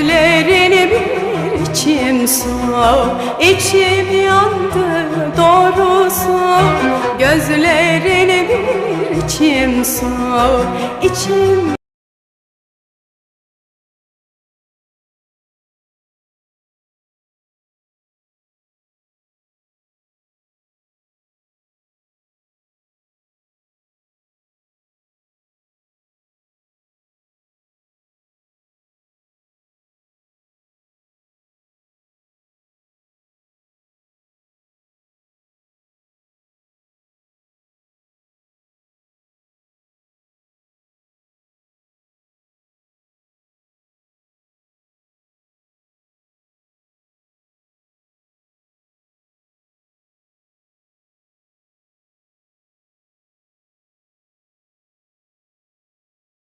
Gözlerini bir içim su içim yandı doğrusu. Gözlerini bir içim su içim